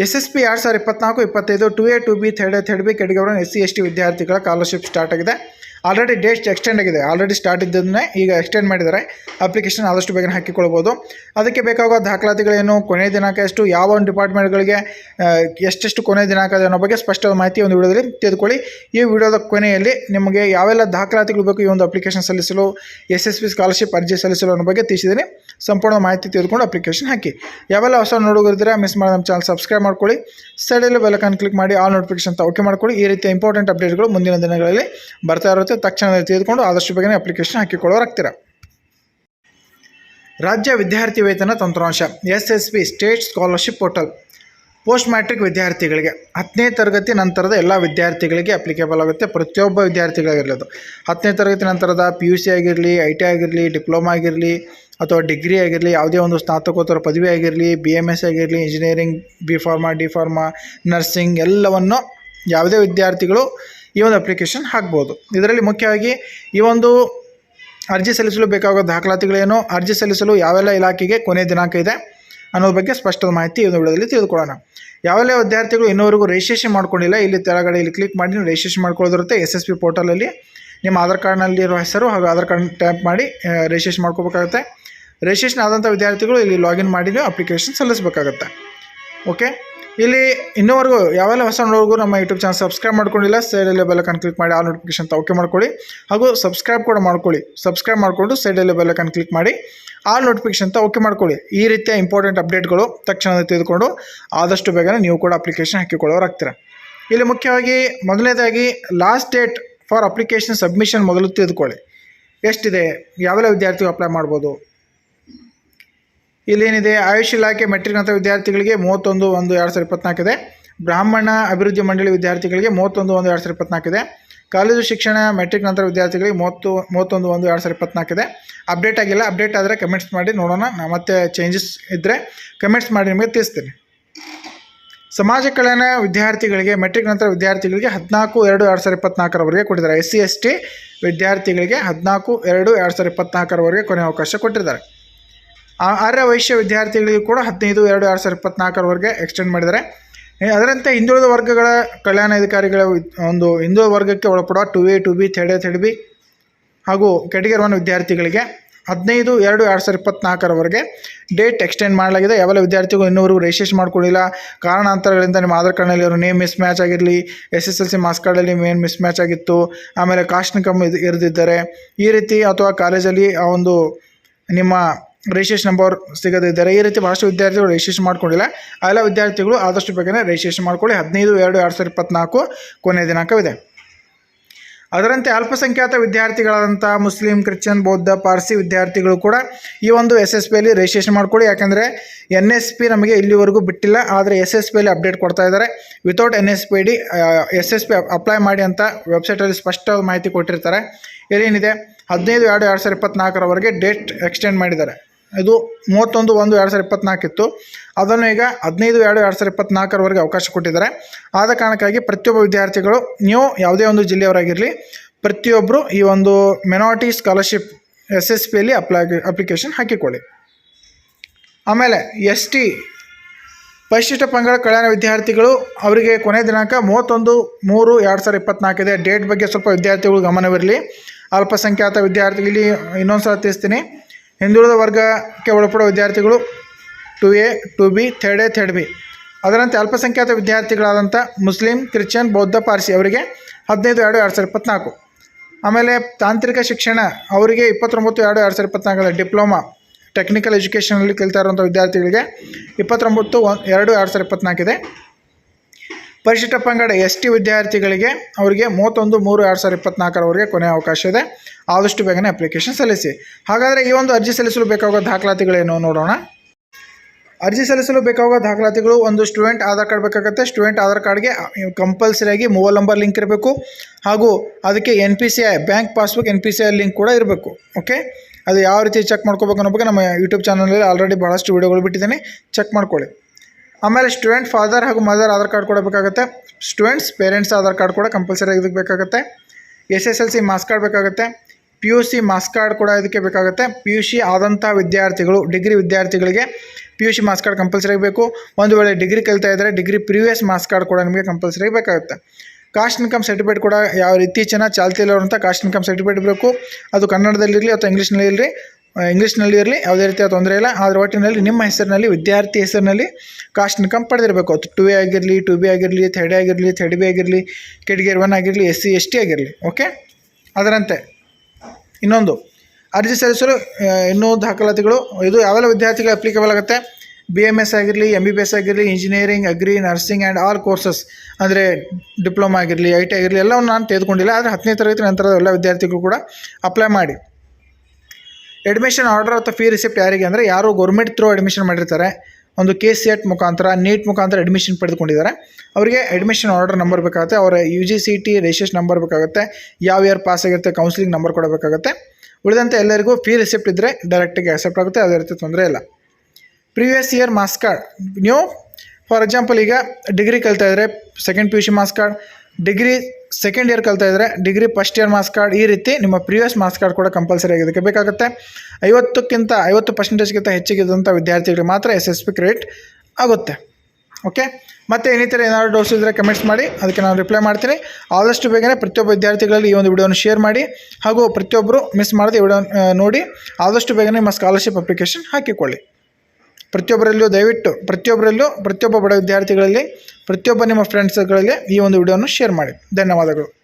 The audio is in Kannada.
ಎಸ್ ಎಸ್ ಪಿ ಎರಡು ಸಾವಿರದ ಇಪ್ಪತ್ನಾಲ್ಕು, ಇಪ್ಪತ್ತೈದು two A two B third A third B category S C S T ವಿದ್ಯಾರ್ಥಿಗಳ ಸ್ಕಾಲರ್ಶಿಪ್ ಸ್ಟಾರ್ಟ್ ಆಗಿದೆ. ಆಲ್ರೆಡಿ ಡೇಟ್ ಎಕ್ಸ್ಟೆಂಡ್ ಆಗಿದೆ. ಆಲ್ರೆಡಿ ಸ್ಟಾರ್ಟ್ ಇದ್ದನ್ನೇ ಈಗ ಎಕ್ಸ್ಟೆಂಡ್ ಮಾಡಿದ್ದಾರೆ. ಅಪ್ಲಿಕೇಶನ್ ಆದಷ್ಟು ಬೇಗನೆ ಹಾಕಿಕೊಳ್ಬೋದು. ಅದಕ್ಕೆ ಬೇಕಾಗುವ ದಾಖಲಾತಿಗಳೇನು, ಕೊನೆಯ ದಿನಾಂಕ ಎಷ್ಟು, ಯಾವ ಒಂದು ಡಿಪಾರ್ಟ್ಮೆಂಟ್ಗಳಿಗೆ ಎಷ್ಟೆಷ್ಟು ಕೊನೆಯ ದಿನಾಂಕ ಅನ್ನೋ ಬಗ್ಗೆ ಸ್ಪಷ್ಟವಾದ ಮಾಹಿತಿ ಒಂದು ವಿಡಿಯೋದಲ್ಲಿ ತೆಗೆದುಕೊಳ್ಳಿ ಈ ವಿಡಿಯೋದ ಕೊನೆಯಲ್ಲಿ ನಿಮಗೆ ಯಾವೆಲ್ಲ ದಾಖಲಾತಿಗಳು ಬೇಕು ಈ ಒಂದು ಅಪ್ಲಿಕೇಶನ್ ಸಲ್ಲಿಸಲು ಎಸ್ ಎಸ್ ಪಿ ಸ್ಕಾಲರ್ಶಿಪ್ ಅರ್ಜಿ ಸಲ್ಲಿಸಲು ಅನ್ನೋ ಬಗ್ಗೆ ತಿಳಿಸಿದ್ದೀನಿ. ಸಂಪೂರ್ಣ ಮಾಹಿತಿ ತೆಗೆದುಕೊಂಡು ಅಪ್ಲಿಕೇಶನ್ ಹಾಕಿ. ಯಾವೆಲ್ಲ ಹೊಸ ನೋಡುಗರಿದ್ರೆ ಮಿಸ್ ಮಾಡಿ ನಮ್ಮ ಚಾನಲ್ ಸಬ್ಸ್ಕ್ರೈಬ್ ಮಾಡ್ಕೊಳ್ಳಿ. ಸೈಡಲ್ಲಿ ಬೆಲಕನ್ ಕ್ಲಿಕ್ ಮಾಡಿ ಆಲ್ ನೋಟಿಫಿಕೇಶನ್ ಅಂತ ಓಕೆ ಮಾಡ್ಕೊಳ್ಳಿ. ಈ ರೀತಿಯ ಇಂಪಾರ್ಟೆಂಟ್ ಅಪ್ಡೇಟ್ಗಳು ಮುಂದಿನ ದಿನಗಳಲ್ಲಿ ಬರ್ತಾ ಇರುತ್ತೆ. ತಕ್ಷಣ ತೆಗೆದುಕೊಂಡು ಆದಷ್ಟು ಬೇಗನೆ ಅಪ್ಲಿಕೇಶನ್ ಹಾಕಿಕೊಳ್ಳೋರಾಗ್ತೀರಾ ರಾಜ್ಯ ವಿದ್ಯಾರ್ಥಿ ವೇತನ ತಂತ್ರಾಂಶ S S P state scholarship portal. Post matric ವಿದ್ಯಾರ್ಥಿಗಳಿಗೆ, ಹತ್ತನೇ ತರಗತಿ ನಂತರದ ಎಲ್ಲ ವಿದ್ಯಾರ್ಥಿಗಳಿಗೆ ಅಪ್ಲಿಕೇಬಲ್ ಆಗುತ್ತೆ. ಪ್ರತಿಯೊಬ್ಬ ವಿದ್ಯಾರ್ಥಿಗಳಿಗಿರಲಿ ಅದು ಹತ್ತನೇ ತರಗತಿ ನಂತರದ ಪಿ ಯು ಸಿ ಆಗಿರಲಿ ಐ ಟಿ ಆಗಿರಲಿ ಡಿಪ್ಲೊಮಾ ಆಗಿರಲಿ ಅಥವಾ ಡಿಗ್ರಿ ಆಗಿರಲಿ, ಯಾವುದೇ ಒಂದು ಸ್ನಾತಕೋತ್ತರ ಪದವಿ ಆಗಿರಲಿ ಬಿ ಎಂ ಎಸ್ ಆಗಿರಲಿ engineering B pharma D pharma nursing ಎಲ್ಲವನ್ನು ಯಾವುದೇ ವಿದ್ಯಾರ್ಥಿಗಳು ಈ ಒಂದು ಅಪ್ಲಿಕೇಶನ್ ಹಾಕ್ಬೋದು. ಇದರಲ್ಲಿ ಮುಖ್ಯವಾಗಿ ಈ ಒಂದು ಅರ್ಜಿ ಸಲ್ಲಿಸಲು ಬೇಕಾಗುವ ದಾಖಲಾತಿಗಳೇನು, ಅರ್ಜಿ ಸಲ್ಲಿಸಲು ಯಾವೆಲ್ಲ ಇಲಾಖೆಗೆ ಕೊನೆ ದಿನಾಂಕ ಇದೆ ಅನ್ನೋದ್ರ ಬಗ್ಗೆ ಸ್ಪಷ್ಟದ ಮಾಹಿತಿ ಈ ವಿಡಿಯೋದಲ್ಲಿ ತಿಳಿದುಕೊಳ್ಳೋಣ. ಯಾವೆಲ್ಲ ವಿದ್ಯಾರ್ಥಿಗಳು ಇನ್ನೂವರೆಗೂ ರಿಜಿಸ್ಟ್ರೇಷನ್ ಮಾಡ್ಕೊಂಡಿಲ್ಲ, ಇಲ್ಲಿ ತೆಳಗಡೆ ಇಲ್ಲಿ ಕ್ಲಿಕ್ ಮಾಡಿ ನೀವು ರಿಜಿಸ್ಟ್ರೇಷನ್ ಮಾಡ್ಕೊಳ್ಳೋದಿರುತ್ತೆ ಎಸ್ ಎಸ್ ಪಿ ಪೋರ್ಟಲಲ್ಲಿ ನಿಮ್ಮ ಆಧಾರ್ ಕಾರ್ಡ್ನಲ್ಲಿರುವ ಹೆಸರು ಹಾಗೂ ಆಧಾರ್ ಕಾರ್ಡ್ ಟ್ಯಾಪ್ ಮಾಡಿ ರಿಜಿಸ್ಟ್ರೇಷನ್ ಮಾಡ್ಕೋಬೇಕಾಗುತ್ತೆ. ರಿಜಿಸ್ಟ್ರೇಷನ್ ಆದಂಥ ವಿದ್ಯಾರ್ಥಿಗಳು ಇಲ್ಲಿ ಲಾಗಿನ್ ಮಾಡಿ ಅಪ್ಲಿಕೇಶನ್ ಸಲ್ಲಿಸಬೇಕಾಗತ್ತೆ. ಓಕೆ ಇಲ್ಲಿ ಇನ್ನೂವರೆಗೂ ಯಾವೆಲ್ಲ ಹೊಸ ನೋಡೋರ್ಗು ನಮ್ಮ ಯೂಟ್ಯೂಬ್ ಚಾನಲ್ ಸಬ್ಸ್ಕ್ರೈಬ್ ಮಾಡ್ಕೊಂಡಿಲ್ಲ ಸೈಡಲ್ಲಿ ಬೆಲ್ಲಕನ್ ಕ್ಲಿಕ್ ಮಾಡಿ ಆಲ್ ನೋಟಿಫಿಕೇಶನ್ ಅಂತ ಓಕೆ ಮಾಡ್ಕೊಳ್ಳಿ. ಹಾಗೂ ಸಬ್ಸ್ಕ್ರೈಬ್ ಕೂಡ ಮಾಡ್ಕೊಳ್ಳಿ. ಸಬ್ಸ್ಕ್ರೈಬ್ ಮಾಡಿಕೊಂಡು ಸೈಡಲ್ಲಿ ಬೆಲ್ಲಕನ್ ಕ್ಲಿಕ್ ಮಾಡಿ ಆಲ್ ನೋಟಿಫಿಕೇಶನ್ ಅಂತ ಓಕೆ ಮಾಡ್ಕೊಳ್ಳಿ. ಈ ರೀತಿಯ ಇಂಪಾರ್ಟೆಂಟ್ ಅಪ್ಡೇಟ್ಗಳು ತಕ್ಷಣ ತೆಗೆದುಕೊಂಡು ಆದಷ್ಟು ಬೇಗನೆ ನೀವು ಕೂಡ ಅಪ್ಲಿಕೇಶನ್ ಹಾಕಿಕೊಳ್ಳೋರಾಗ್ತೀರ. ಇಲ್ಲಿ ಮುಖ್ಯವಾಗಿ ಮೊದಲನೇದಾಗಿ last date for application submission ಮೊದಲು ತೆಗೆದುಕೊಳ್ಳಿ ಎಷ್ಟಿದೆ? ಯಾವೆಲ್ಲ ವಿದ್ಯಾರ್ಥಿಗಳು ಅಪ್ಲೈ ಮಾಡ್ಬೋದು? ಇಲ್ಲೇನಿದೆ, ಆಯುಷ್ ಇಲಾಖೆ ಮೆಟ್ರಿಕ್ ನಂತರ ವಿದ್ಯಾರ್ಥಿಗಳಿಗೆ ಮೂವತ್ತೊಂದು ಒಂದು ಎರಡು ಸಾವಿರದ ಇಪ್ಪತ್ನಾಲ್ಕಿದೆ. ಬ್ರಾಹ್ಮಣ ಅಭಿವೃದ್ಧಿ ಮಂಡಳಿ ವಿದ್ಯಾರ್ಥಿಗಳಿಗೆ ಮೂವತ್ತೊಂದು ಒಂದು ಎರಡು ಸಾವಿರದ ಇಪ್ಪತ್ನಾಲ್ಕಿದೆ. ಕಾಲೇಜು ಶಿಕ್ಷಣ ಮೆಟ್ರಿಕ್ ನಂತರ ವಿದ್ಯಾರ್ಥಿಗಳಿಗೆ ಮೂವತ್ತು, ಮೂವತ್ತೊಂದು ಒಂದು ಎರಡು ಸಾವಿರದ ಇಪ್ಪತ್ನಾಲ್ಕಿದೆ. ಅಪ್ಡೇಟ್ ಆಗಿಲ್ಲ, ಅಪ್ಡೇಟ್ ಆದರೆ ಕಮೆಂಟ್ಸ್ ಮಾಡಿ ನೋಡೋಣ. ನಾ ಮತ್ತೆ ಚೇಂಜಸ್ ಇದ್ದರೆ ಕಮೆಂಟ್ಸ್ ಮಾಡಿ ನಿಮಗೆ ತಿಳಿಸ್ತೀನಿ. ಸಮಾಜ ಕಲ್ಯಾಣ ವಿದ್ಯಾರ್ಥಿಗಳಿಗೆ, ಮೆಟ್ರಿಕ್ ನಂತರ ವಿದ್ಯಾರ್ಥಿಗಳಿಗೆ ಹದಿನಾಲ್ಕು, ಎರಡು ಎರಡು ಸಾವಿರದ ಇಪ್ಪತ್ನಾಲ್ಕರವರೆಗೆ ಕೊಟ್ಟಿದ್ದಾರೆ. ಎಸ್ ಸಿ ಎಸ್ ಟಿ ವಿದ್ಯಾರ್ಥಿಗಳಿಗೆ ಹದಿನಾಲ್ಕು, ಎರಡು ಎರಡು ಸಾವಿರದ ಇಪ್ಪತ್ನಾಲ್ಕರವರೆಗೆ ಕೊನೆ ಅವಕಾಶ ಕೊಟ್ಟಿದ್ದಾರೆ. ಆ- ಆರ್ಯ ವೈಶ್ಯ ವಿದ್ಯಾರ್ಥಿಗಳಿಗೂ ಕೂಡ ಹದಿನೈದು, ಎರಡು ಎರಡು ಸಾವಿರದ ಇಪ್ಪತ್ನಾಲ್ಕರವರೆಗೆ ಎಕ್ಸ್ಟೆಂಡ್ ಮಾಡಿದ್ದಾರೆ. ಅದರಂತೆ ಹಿಂದುಳಿದ ವರ್ಗಗಳ ಕಲ್ಯಾಣಾಧಿಕಾರಿಗಳ ಅಧಿಕಾರಿಗಳ ಒಂದು ಹಿಂದುಳಿದ ವರ್ಗಕ್ಕೆ ಒಳಪಡುವ two A two B third A B ಹಾಗೂ ಕೆಟಗರಿ ಒನ್ ವಿದ್ಯಾರ್ಥಿಗಳಿಗೆ ಹದಿನೈದು, ಎರಡು ಎರಡು ಸಾವಿರದ ಇಪ್ಪತ್ನಾಲ್ಕರವರೆಗೆ ಡೇಟ್ ಎಕ್ಸ್ಟೆಂಡ್ ಮಾಡಲಾಗಿದೆ. ಯಾವೆಲ್ಲ ವಿದ್ಯಾರ್ಥಿಗಳು ಇನ್ನೂವರೆಗೂ ರಿಜಿಸ್ಟ್ರೇಷನ್ ಮಾಡ್ಕೊಂಡಿಲ್ಲ, ಕಾರಣಾಂತರಗಳಿಂದ ನಿಮ್ಮ ಆಧಾರ್ ಕಾರ್ಡ್ನಲ್ಲಿ ಅವರು ನೇಮ್ ಮಿಸ್ ಮ್ಯಾಚ್ ಆಗಿರಲಿ S S L C marks ಕಾರ್ಡಲ್ಲಿ ಮೇನ್ ಮಿಸ್ ಮ್ಯಾಚ್ ಆಗಿತ್ತು, ಆಮೇಲೆ ಕಾಸ್ಟ್ ಇನ್ಕಮ್ ಇದು ಇರದಿದ್ದರೆ ಈ ರೀತಿ ಅಥವಾ ಕಾಲೇಜಲ್ಲಿ ಆ ಒಂದು ನಿಮ್ಮ ರಿಜಿಸ್ಟ್ರೇಷನ್ ನಂಬರ್ ಸಿಗದಿದ್ದಾರೆ ಈ ರೀತಿ ಭಾಳಷ್ಟು ವಿದ್ಯಾರ್ಥಿಗಳು ರಿಜಿಸ್ಟ್ರೇಷನ್ ಮಾಡ್ಕೊಂಡಿಲ್ಲ. ಎಲ್ಲ ವಿದ್ಯಾರ್ಥಿಗಳು ಆದಷ್ಟು ಬೇಗನೆ ರಿಜಿಸ್ಟ್ರೇಷನ್ ಮಾಡ್ಕೊಳ್ಳಿ. ಹದಿನೈದು, ಎರಡು ಎರಡು ಸಾವಿರದ ಇಪ್ಪತ್ನಾಲ್ಕು ಕೊನೆಯ ದಿನಾಂಕವಿದೆ. ಅದರಂತೆ ಅಲ್ಪಸಂಖ್ಯಾತ ವಿದ್ಯಾರ್ಥಿಗಳಾದಂಥ ಮುಸ್ಲಿಂ, ಕ್ರಿಶ್ಚಿಯನ್, ಬೌದ್ಧ, ಪಾರ್ಸಿ ವಿದ್ಯಾರ್ಥಿಗಳು ಕೂಡ ಈ ಒಂದು ಎಸ್ ಎಸ್ ಪಿಯಲ್ಲಿ ರಿಜಿಸ್ಟ್ರೇಷನ್ ಮಾಡ್ಕೊಳ್ಳಿ. ಯಾಕೆಂದರೆ ಎನ್ ಎಸ್ ಪಿ ನಮಗೆ ಇಲ್ಲಿವರೆಗೂ ಬಿಟ್ಟಿಲ್ಲ. ಆದರೆ ಎಸ್ ಎಸ್ ಪಿಯಲ್ಲಿ ಅಪ್ಡೇಟ್ ಕೊಡ್ತಾ ಇದ್ದಾರೆ. Without N S P D S S P apply ಮಾಡಿ ಅಂತ ವೆಬ್ಸೈಟಲ್ಲಿ ಸ್ಪಷ್ಟವಾದ ಮಾಹಿತಿ ಕೊಟ್ಟಿರ್ತಾರೆ. ಇಲ್ಲೇನಿದೆ ಹದಿನೈದು, ಎರಡು ಎರಡು ಸಾವಿರದ ಇಪ್ಪತ್ತ್ನಾಲ್ಕರವರೆಗೆ ಡೇಟ್ ಎಕ್ಸ್ಟೆಂಡ್ ಮಾಡಿದ್ದಾರೆ. ಇದು ಮೂವತ್ತೊಂದು ಒಂದು ಎರಡು ಸಾವಿರದ ಇಪ್ಪತ್ನಾಲ್ಕಿತ್ತು ಅದನ್ನು ಈಗ ಹದಿನೈದು ಎರಡು ಎರಡು ಸಾವಿರದ ಇಪ್ಪತ್ನಾಲ್ಕರವರೆಗೆ ಅವಕಾಶ ಕೊಟ್ಟಿದ್ದಾರೆ. ಆದ ಕಾರಣಕ್ಕಾಗಿ ಪ್ರತಿಯೊಬ್ಬ ವಿದ್ಯಾರ್ಥಿಗಳು, ನೀವು ಯಾವುದೇ ಒಂದು ಜಿಲ್ಲೆಯವರಾಗಿರಲಿ ಪ್ರತಿಯೊಬ್ಬರು ಈ ಒಂದು ಮೆನಾರಿಟಿ ಸ್ಕಾಲರ್ಶಿಪ್ ಎಸ್ ಎಸ್ ಪಿಯಲ್ಲಿ ಅಪ್ಲೈ ಅಪ್ಲಿಕೇಶನ್ ಹಾಕಿಕೊಳ್ಳಿ. ಆಮೇಲೆ ಎಸ್ ಟಿ, ಪರಿಶಿಷ್ಟ ಪಂಗಡ ಕಲ್ಯಾಣ ವಿದ್ಯಾರ್ಥಿಗಳು, ಅವರಿಗೆ ಕೊನೆ ದಿನಾಂಕ ಮೂವತ್ತೊಂದು ಮೂರು ಎರಡು ಸಾವಿರದ ಇಪ್ಪತ್ನಾಲ್ಕಿದೆ ಡೇಟ್ ಬಗ್ಗೆ ಸ್ವಲ್ಪ ವಿದ್ಯಾರ್ಥಿಗಳು ಗಮನವಿರಲಿ. ಅಲ್ಪಸಂಖ್ಯಾತ ವಿದ್ಯಾರ್ಥಿಗಳಿಗೆ ಇನ್ನೊಂದು ಸಲ ತಿಳಿಸ್ತೀನಿ. ಹಿಂದುಳಿದ ವರ್ಗಕ್ಕೆ ಒಳಪಡುವ ವಿದ್ಯಾರ್ಥಿಗಳು two A two B third A third B ಅದರಂತೆ ಅಲ್ಪಸಂಖ್ಯಾತ ವಿದ್ಯಾರ್ಥಿಗಳಾದಂಥ ಮುಸ್ಲಿಂ, ಕ್ರಿಶ್ಚಿಯನ್, ಬೌದ್ಧ, ಪಾರ್ಸಿ ಅವರಿಗೆ ಹದಿನೈದು, ಎರಡು ಎರಡು ಸಾವಿರದ ಇಪ್ಪತ್ನಾಲ್ಕು. ಆಮೇಲೆ ತಾಂತ್ರಿಕ ಶಿಕ್ಷಣ, ಅವರಿಗೆ ಇಪ್ಪತ್ತೊಂಬತ್ತು, ಎರಡು ಎರಡು ಸಾವಿರದ ಇಪ್ಪತ್ನಾಲ್ಕರ ಡಿಪ್ಲೊಮಾ ಟೆಕ್ನಿಕಲ್ ಎಜುಕೇಷನಲ್ಲಿ ಕಲಿತಾ ಇರುವಂಥ ವಿದ್ಯಾರ್ಥಿಗಳಿಗೆ ಇಪ್ಪತ್ತೊಂಬತ್ತು ಒನ್ ಎರಡು ಎರಡು ಸಾವಿರದ ಇಪ್ಪತ್ನಾಲ್ಕಿದೆ ಪರಿಶಿಷ್ಟ ಪಂಗಡ ಎಸ್ ಟಿ ವಿದ್ಯಾರ್ಥಿಗಳಿಗೆ ಅವರಿಗೆ ಮೂವತ್ತೊಂದು, ಮೂರು, ಎರಡು ಸಾವಿರದ ಇಪ್ಪತ್ನಾಲ್ಕರವರೆಗೆ ಕೊನೆಯ ಅವಕಾಶ ಇದೆ. ಆದಷ್ಟು ಬೇಗನೆ ಅಪ್ಲಿಕೇಶನ್ ಸಲ್ಲಿಸಿ. ಹಾಗಾದರೆ ಈ ಒಂದು ಅರ್ಜಿ ಸಲ್ಲಿಸಲು ಬೇಕಾಗುವ ದಾಖಲಾತಿಗಳೇನು ನೋಡೋಣ. ಅರ್ಜಿ ಸಲ್ಲಿಸಲು ಬೇಕಾಗುವ ದಾಖಲಾತಿಗಳು ಒಂದು ಸ್ಟೂಡೆಂಟ್ ಆಧಾರ್ ಕಾರ್ಡ್ ಬೇಕಾಗುತ್ತೆ. ಸ್ಟೂಡೆಂಟ್ ಆಧಾರ್ ಕಾರ್ಡ್ಗೆ ಕಂಪಲ್ಸರಿಯಾಗಿ ಮೊಬೈಲ್ ನಂಬರ್ ಲಿಂಕ್ ಇರಬೇಕು. ಹಾಗೂ ಅದಕ್ಕೆ N P C I bank passbook N P C I link ಕೂಡ ಇರಬೇಕು. ಓಕೆ ಅದು ಯಾವ ರೀತಿ ಚೆಕ್ ಮಾಡ್ಕೋಬೇಕು ಅನ್ನೋ ಬಗ್ಗೆ ನಮ್ಮ ಯೂಟ್ಯೂಬ್ ಚಾನಲಲ್ಲಿ ಆಲ್ರೆಡಿ ಭಾಳಷ್ಟು ವೀಡಿಯೋಗಳು ಬಿಟ್ಟಿದ್ದೀನಿ. ಚೆಕ್ ಮಾಡ್ಕೊಳ್ಳಿ. ಆಮೇಲೆ ಸ್ಟೂಡೆಂಟ್ ಫಾದರ್ ಹಾಗೂ ಮದರ್ ಆಧಾರ್ ಕಾರ್ಡ್ ಕೂಡ ಬೇಕಾಗುತ್ತೆ. ಸ್ಟೂಡೆಂಟ್ಸ್, ಪೇರೆಂಟ್ಸ್ ಆಧಾರ್ ಕಾರ್ಡ್ ಕೂಡ ಕಂಪಲ್ಸರಿ ಇದಕ್ಕೆ ಬೇಕಾಗುತ್ತೆ. S S L C marks card ಬೇಕಾಗುತ್ತೆ. P U C marks card ಕೂಡ ಇದಕ್ಕೆ ಬೇಕಾಗುತ್ತೆ. ಪಿ ಯು ಸಿ ಆದಂಥ ವಿದ್ಯಾರ್ಥಿಗಳು, ಡಿಗ್ರಿ ವಿದ್ಯಾರ್ಥಿಗಳಿಗೆ P U C marks card compulsory ಬೇಕು. ಒಂದು ವೇಳೆ ಡಿಗ್ರಿ ಕಲಿತಾ ಇದ್ದರೆ ಡಿಗ್ರಿ ಪ್ರಿವಿಯಸ್ ಮಾರ್ಕ್ಸ್ ಕಾರ್ಡ್ ಕೂಡ ನಿಮಗೆ ಕಂಪಲ್ಸರಿ ಬೇಕಾಗುತ್ತೆ. ಕಾಸ್ಟ್ ಇನ್ಕಮ್ ಸರ್ಟಿಫಿಕೇಟ್ ಕೂಡ ಯಾವ ಇತ್ತೀಚಿನ ಚಾಲ್ತಿಯಲ್ಲಿರುವಂಥ ಕಾಸ್ಟ್ ಇನ್ಕಮ್ ಸರ್ಟಿಫಿಕೇಟ್ ಬೇಕು. ಅದು ಕನ್ನಡದಲ್ಲಿರಲಿ ಅಥವಾ ಇಂಗ್ಲೀಷ್ನಲ್ಲಿ ಇರಲಿ ಇಂಗ್ಲೀಷ್ನಲ್ಲಿ ಇರಲಿ, ಯಾವುದೇ ರೀತಿಯ ತೊಂದರೆ ಇಲ್ಲ. ಆದರೆ ಒಟ್ಟಿನಲ್ಲಿ ನಿಮ್ಮ ಹೆಸರಿನಲ್ಲಿ, ವಿದ್ಯಾರ್ಥಿ ಹೆಸರಿನಲ್ಲಿ ಕಾಸ್ಟ್ ಇನ್ಕಮ್ ಪಡೆದಿರಬೇಕು. ಅದು ಟು ಎ ಆಗಿರಲಿ ಟು ಬಿ ಆಗಿರಲಿ ಥರ್ಡ್ ಆಗಿರಲಿ ಥರ್ಡ್ ಬಿ ಆಗಿರಲಿ ಕೆಟಗರಿ ಒನ್ ಆಗಿರಲಿ ಎಸ್ ಸಿ ಎಸ್ ಟಿ ಆಗಿರಲಿ ಓಕೆ ಅದರಂತೆ ಇನ್ನೊಂದು, ಅರ್ಜಿ ಸಲ್ಲಿಸಲು ಇನ್ನೂ ದಾಖಲಾತಿಗಳು. ಇದು ಯಾವೆಲ್ಲ ವಿದ್ಯಾರ್ಥಿಗಳು ಅಪ್ಲಿಕೇಬಲ್ ಆಗುತ್ತೆ? ಬಿ ಎಂ ಎಸ್ ಆಗಿರಲಿ ಎಂ ಬಿ ಬಿ ಎಸ್ ಆಗಿರಲಿ engineering agri nursing and all courses ಅಂದರೆ ಡಿಪ್ಲೊಮಾ ಆಗಿರಲಿ ಐ ಟಿ ಆಗಿರಲಿ, ಎಲ್ಲವನ್ನು ನಾನು ತೆಗೆದುಕೊಂಡಿಲ್ಲ. ಆದರೆ ಹತ್ತನೇ ತರಗತಿ ನಂತರ ಎಲ್ಲ ವಿದ್ಯಾರ್ಥಿಗಳು ಕೂಡ ಅಪ್ಲೈ ಮಾಡಿ. ಅಡ್ಮಿಷನ್ ಆರ್ಡರ್ ಅಥವಾ ಫೀ ರಿಸಿಪ್ಟ್ ಯಾರಿಗೆ ಅಂದರೆ ಯಾರು ಗೌರ್ಮೆಂಟ್ ಥ್ರೂ ಅಡ್ಮಿಷನ್ ಮಾಡಿರ್ತಾರೆ. ಒಂದು ಕೆ ಸಿ ಎಟ್ ಮುಖಾಂತರ ನೀಟ್ ಮುಖಾಂತರ ಅಡ್ಮಿಷನ್ ಪಡೆದುಕೊಂಡಿದ್ದಾರೆ. ಅವರಿಗೆ ಅಡ್ಮಿಷನ್ ಆರ್ಡರ್ ನಂಬರ್ ಬೇಕಾಗುತ್ತೆ. ಅವರ U G C T registration number ಬೇಕಾಗುತ್ತೆ. ಯಾವ ಇಯರ್ ಪಾಸ್ ಆಗಿರುತ್ತೆ ಕೌನ್ಸಿಲಿಂಗ್ ನಂಬರ್ ಕೊಡಬೇಕಾಗುತ್ತೆ ಉಳಿದಂತೆ ಎಲ್ಲರಿಗೂ ಫೀ ರಿಸಿಪ್ಟ್ ಇದ್ದರೆ ಡೈರೆಕ್ಟಾಗಿ ಆಕ್ಸೆಪ್ಟ್ ಆಗುತ್ತೆ. ಯಾವುದೇ ರೀತಿ ತೊಂದರೆ ಇಲ್ಲ. ಪ್ರೀವಿಯಸ್ ಇಯರ್ ಮಾಸ್ ಕಾರ್ಡ್ ನೀವು ಫಾರ್ ಎಕ್ಸಾಂಪಲ್ ಈಗ ಡಿಗ್ರಿ ಕಲಿತಾ ಇದ್ದರೆ second P U C marks card degree second year ಕಲ್ತಾ ಇದ್ದರೆ degree first year marks card ಈ ರೀತಿ ನಿಮ್ಮ ಪ್ರಿವಿಯಸ್ ಮಾರ್ಕ್ಸ್ ಕಾರ್ಡ್ ಕೂಡ ಕಂಪಲ್ಸರಿ ಆಗಿದ್ದಕ್ಕೆ ಬೇಕಾಗುತ್ತೆ ಐವತ್ತಕ್ಕಿಂತ ಐವತ್ತು ಪರ್ಸೆಂಟೇಜ್ಗಿಂತ ಹೆಚ್ಚಿಗಿದ್ದಂಥ ವಿದ್ಯಾರ್ಥಿಗಳಿಗೆ ಮಾತ್ರ ಎಸ್ ಎಸ್ ಪಿ ಕ್ರೆಡಿಟ್ ಆಗುತ್ತೆ. ಓಕೆ ಮತ್ತು ಇನ್ನಿತರ ಏನಾದರೂ ಡೌಟ್ಸ್ ಇದ್ದರೆ ಕಮೆಂಟ್ಸ್ ಮಾಡಿ, ಅದಕ್ಕೆ ನಾನು ರಿಪ್ಲೈ ಮಾಡ್ತೀನಿ. ಆದಷ್ಟು ಬೇಗನೆ ಪ್ರತಿಯೊಬ್ಬ ವಿದ್ಯಾರ್ಥಿಗಳಲ್ಲಿ ಈ ಒಂದು ವಿಡಿಯೋನ ಶೇರ್ ಮಾಡಿ, ಹಾಗೂ ಪ್ರತಿಯೊಬ್ಬರು ಮಿಸ್ ಮಾಡದೆ ವಿಡಿಯೋ ನೋಡಿ, ಆದಷ್ಟು ಬೇಗನೆ ನಿಮ್ಮ ಸ್ಕಾಲರ್ಶಿಪ್ ಅಪ್ಲಿಕೇಶನ್ ಹಾಕಿಕೊಳ್ಳಿ. ಪ್ರತಿಯೊಬ್ಬರಲ್ಲೂ ದಯವಿಟ್ಟು ಪ್ರತಿಯೊಬ್ಬರಲ್ಲೂ ಪ್ರತಿಯೊಬ್ಬ ಬಡ ವಿದ್ಯಾರ್ಥಿಗಳಲ್ಲಿ, ಪ್ರತಿಯೊಬ್ಬ ನಿಮ್ಮ ಫ್ರೆಂಡ್ಸ್ಗಳಲ್ಲಿ ಈ ಒಂದು ವಿಡಿಯೋವನ್ನು ಶೇರ್ ಮಾಡಿ. ಧನ್ಯವಾದಗಳು.